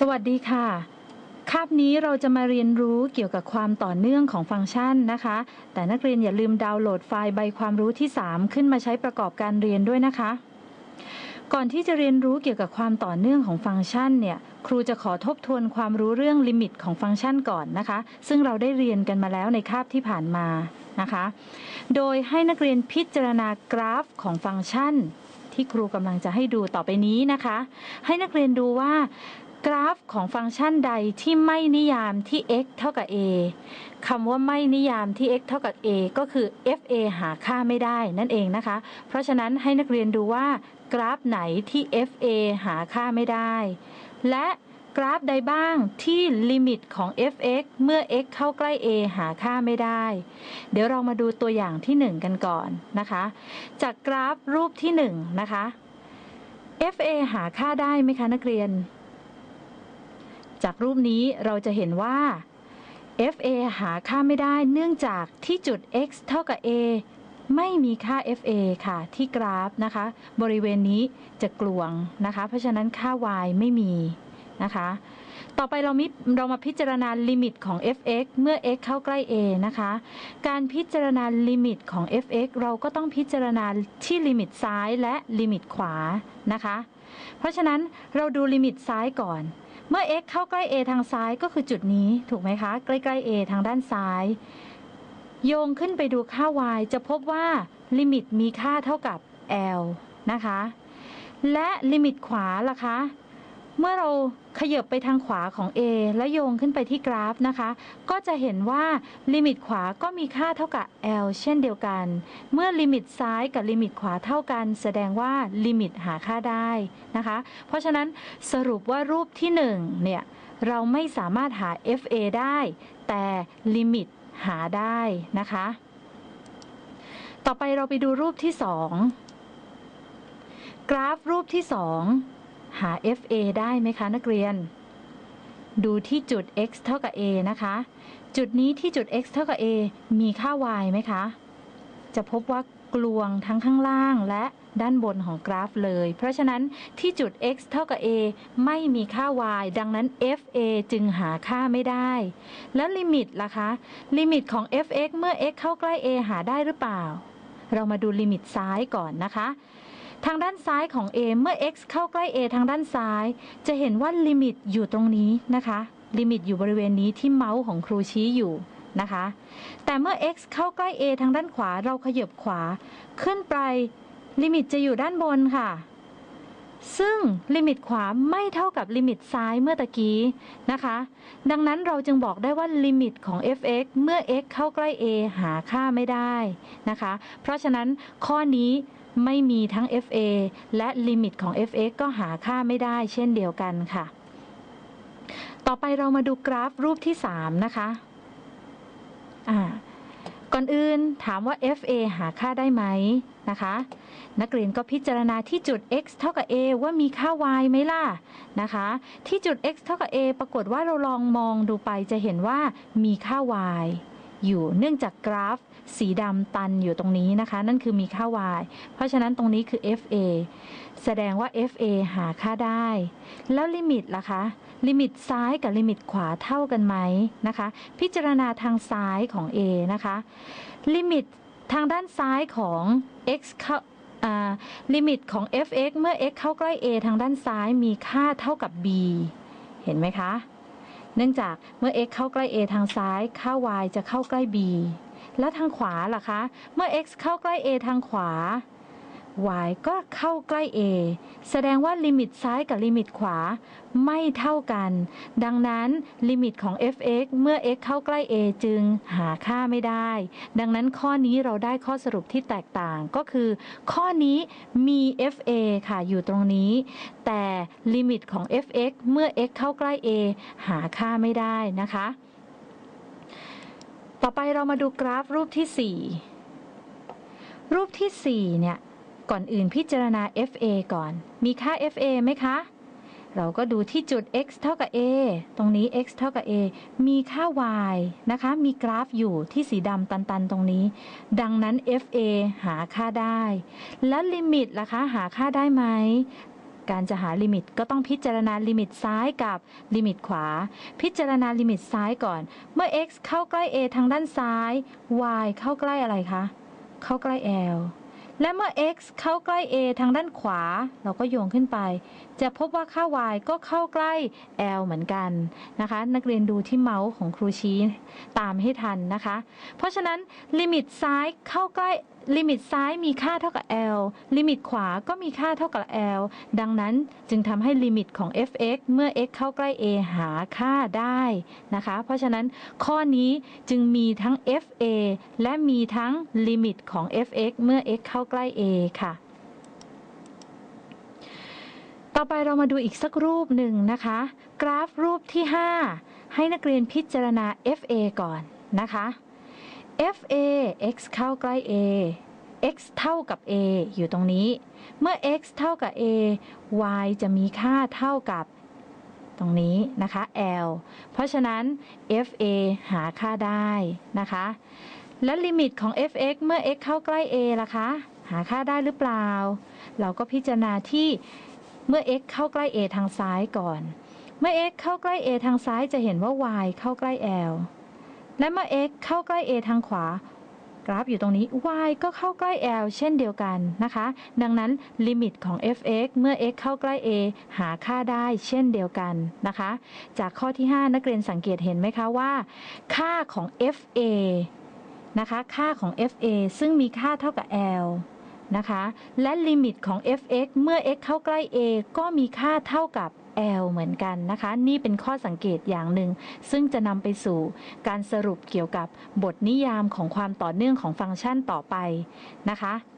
สวัสดีค่ะ คาบนี้เราจะมาเรียนรู้เกี่ยวกับความต่อเนื่องของฟังก์ชันนะคะ แต่นักเรียนอย่าลืมดาวน์โหลดไฟล์ใบความรู้ที่ 3 ขึ้นมาใช้ประกอบการเรียนด้วยนะคะ ก่อนที่จะเรียนรู้เกี่ยวกับความต่อเนื่องของฟังก์ชันเนี่ย ครูจะขอทบทวนความรู้เรื่องลิมิตของฟังก์ชันก่อนนะคะ ซึ่งเราได้เรียนกันมาแล้วในคาบที่ผ่านมานะคะ โดยให้นักเรียนพิจารณากราฟของฟังก์ชัน ที่ครูกำลังจะให้ดูต่อไปนี้นะคะ ให้นักเรียนดูว่า กราฟของฟังก์ชันใดที่ไม่นิยามที่ x เท่ากับ a คำว่าไม่นิยามที่ x เท่ากับ a ก็คือ fa หาค่าไม่ได้นั่นเองนะคะ เพราะฉะนั้นให้นักเรียนดูว่ากราฟไหนที่ fa หาค่าไม่ได้ และกราฟใดบ้างที่ลิมิตของ fx เมื่อ x เข้าใกล้ a หาค่าไม่ได้ เดี๋ยวเรามาดูตัวอย่างที่ 1 กันก่อนนะคะ จากกราฟรูปที่ 1 นะคะ fa หาค่าได้ไหมคะนักเรียน จากรูปนี้เราจะเห็นว่า fa หาค่าไม่ได้เนื่องจากที่จุด x เท่ากับ a ไม่มีค่า fa ค่ะ ที่กราฟนะคะ บริเวณนี้จะกลวงนะคะ เพราะฉะนั้นค่า y ไม่มีนะคะ ต่อไปเรามิเรามาพิจารณาลิมิตของ fx เมื่อ x เข้าใกล้ a นะคะ การพิจารณาลิมิตของ fx เราก็ต้องพิจารณาที่ลิมิตซ้ายและลิมิตขวานะคะ เพราะฉะนั้นเราดูลิมิตซ้ายก่อน เมื่อ x เข้าใกล้ a ทางซ้ายก็คือจุดนี้ถูกไหมคะ ใกล้ๆ a ทางด้านซ้าย โยงขึ้นไปดูค่า y จะพบว่าลิมิตมีค่าเท่ากับ l นะคะ และลิมิตขวาล่ะคะ เมื่อเราขยับไปทางขวาของ a แล้วโยงขึ้นไปที่กราฟนะคะ ก็จะเห็นว่าลิมิตขวาก็มีค่าเท่ากับ l เช่นเดียวกัน เมื่อลิมิตซ้ายกับลิมิตขวาเท่ากัน แสดงว่าลิมิตหาค่าได้นะคะ เพราะฉะนั้นสรุปว่ารูปที่1เนี่ยเราไม่สามารถหา fa ได้ แต่ลิมิตหาได้นะคะ ต่อไปเราไปดูรูปที่ 2 กราฟรูปที่ 2 หา fa ได้ไหมคะนักเรียน ดูที่จุด x เท่ากับ a นะคะ จุดนี้ที่จุด x เท่ากับ a มีค่า y ไหมคะ จะพบว่ากลวงทั้งข้างล่างและด้านบนของกราฟเลย เพราะฉะนั้นที่จุด x เท่ากับ a ไม่มีค่า y ดังนั้น fa จึงหาค่าไม่ได้ แล้วลิมิตล่ะคะ ลิมิตของ fx เมื่อ x เข้าใกล้ a หาได้หรือเปล่า เรามาดูลิมิตซ้ายก่อนนะคะ ทางด้านซ้ายของ a เมื่อ x เข้าใกล้ a ทางด้านซ้าย จะเห็นว่าลิมิตอยู่ตรงนี้นะคะ ลิมิตอยู่บริเวณนี้ที่เมาส์ของครูชี้อยู่นะคะ แต่เมื่อ x เข้าใกล้ a ทางด้านขวาเราขยับขวา ขึ้นไป ลิมิตจะอยู่ด้านบนค่ะ ซึ่งลิมิตขวาไม่เท่ากับลิมิตซ้ายเมื่อตะกี้นะคะ ดังนั้นเราจึงบอกได้ว่าลิมิตของ f(x) เมื่อ x เข้าใกล้ a หาค่าไม่ได้นะคะ เพราะฉะนั้นข้อนี้ ไม่มีทั้ง fa และลิมิตของ f(x) ก็หาค่าไม่ได้เช่นเดียวกันค่ะ ต่อไปเรามาดูกราฟรูปที่ 3 นะคะอ่าก่อนอื่นถามว่า fa หาค่าได้ไหมนะคะ นักเรียนก็พิจารณาที่จุด x เท่ากับ a ว่ามีค่า y ไหมล่ะนะคะ ที่จุด x เท่ากับ a ปรากฏว่าเราลองมองดูไปจะเห็นว่ามีค่า y อยู่เนื่องจากกราฟ สีดำตันอยู่ตรงนี้นะคะ นั่นคือมีค่า y เพราะฉะนั้นตรงนี้คือ fa แสดงว่า fa หาค่าได้ แล้วลิมิตล่ะคะ ลิมิตซ้ายกับลิมิตขวาเท่ากันไหมนะคะ พิจารณาทางซ้ายของ a นะคะ ลิมิตทางด้านซ้ายของ x เข้าลิมิตของ f(x) เมื่อ x เข้าใกล้ a ทางด้านซ้ายมีค่าเท่ากับ b เห็นไหมคะ เนื่องจากเมื่อ x เข้าใกล้ a ทางซ้าย ค่า y จะเข้าใกล้ b แล้วทางขวาล่ะคะ เมื่อ x เข้าใกล้ a ทางขวา y ก็เข้าใกล้ a แสดงว่าลิมิตซ้ายกับลิมิตขวาไม่เท่ากัน ดังนั้นลิมิตของ f(x) เมื่อ x เข้าใกล้ a จึงหาค่าไม่ได้ ดังนั้นข้อนี้เราได้ข้อสรุปที่แตกต่างก็คือ ข้อนี้มี fa ค่ะอยู่ตรงนี้ แต่ลิมิตของ f(x) เมื่อ x เข้าใกล้ a หาค่าไม่ได้นะคะ ต่อไปเรามาดูกราฟรูปที่ 4 รูปที่ 4 เนี่ย ก่อนอื่นพิจารณา fa ก่อน มีค่า fa ไหมคะ เราก็ดูที่จุด x เท่ากับ a ตรงนี้ x เท่ากับ a มีค่า y นะคะ มีกราฟอยู่ที่สีดำตันๆ ตรงนี้ ดังนั้น fa หาค่าได้ แล้วลิมิตล่ะคะ หาค่าได้ไหม การจะหาลิมิตก็ต้องพิจารณาลิมิตซ้ายกับลิมิตขวา พิจารณาลิมิตซ้ายก่อน เมื่อ x เข้าใกล้ a ทางด้านซ้าย y เข้าใกล้อะไรคะ เข้าใกล้ l และเมื่อ x เข้าใกล้ a ทางด้านขวา เราก็โยงขึ้นไป จะพบว่าค่า y ก็เข้าใกล้ l เหมือนกันนะคะ นักเรียนดูที่เมาส์ของครูชี้ตามให้ทันนะคะ เพราะฉะนั้นลิมิตซ้ายเข้าใกล้ ลิมิตซ้ายมีค่าเท่ากับ l ลิมิตขวาก็มีค่าเท่ากับ l ดังนั้นจึงทำให้ลิมิตของ f(x) เมื่อ x เข้าใกล้ a หาค่าได้นะคะ เพราะฉะนั้นข้อนี้จึงมีทั้ง fa และมีทั้งลิมิตของ f(x) เมื่อ x เข้าใกล้ a ค่ะต่อไปเรามาดูอีกสักรูปหนึ่งนะคะ กราฟรูปที่ 5 ให้นักเรียนพิจารณา fa ก่อนนะคะ fa x เข้าใกล้ a x เท่ากับ a อยู่ตรงนี้ เมื่อ x เท่ากับ a y จะมีค่าเท่ากับตรงนี้นะคะ l เพราะฉะนั้น fa หาค่าได้นะคะ และลิมิตของ fx เมื่อ x เข้าใกล้ a ล่ะคะ หาค่าได้หรือเปล่า เราก็พิจารณาที่เมื่อ x เข้าใกล้ a ทางซ้ายก่อน เมื่อ x เข้าใกล้ a ทางซ้ายจะเห็นว่า y เข้าใกล้ l และเมื่อ x เข้าใกล้ a ทางขวา กราฟอยู่ตรงนี้ y ก็เข้าใกล้ l เช่นเดียวกันนะคะ ดังนั้นลิมิตของ fx เมื่อ x เข้าใกล้ a หาค่าได้เช่นเดียวกันนะคะ จากข้อที่ 5 นักเรียนสังเกตเห็นไหมคะว่า ค่าของ fa นะคะ ค่าของ fa ซึ่งมีค่าเท่ากับ l นะคะ และลิมิตของ fx เมื่อ x เข้าใกล้ a ก็มีค่าเท่ากับ l เหมือนกันนะคะ นี่เป็นข้อสังเกตอย่างหนึ่ง ซึ่งจะนำไปสู่การสรุปเกี่ยวกับบทนิยามของความต่อเนื่องของฟังก์ชันต่อไปนะคะ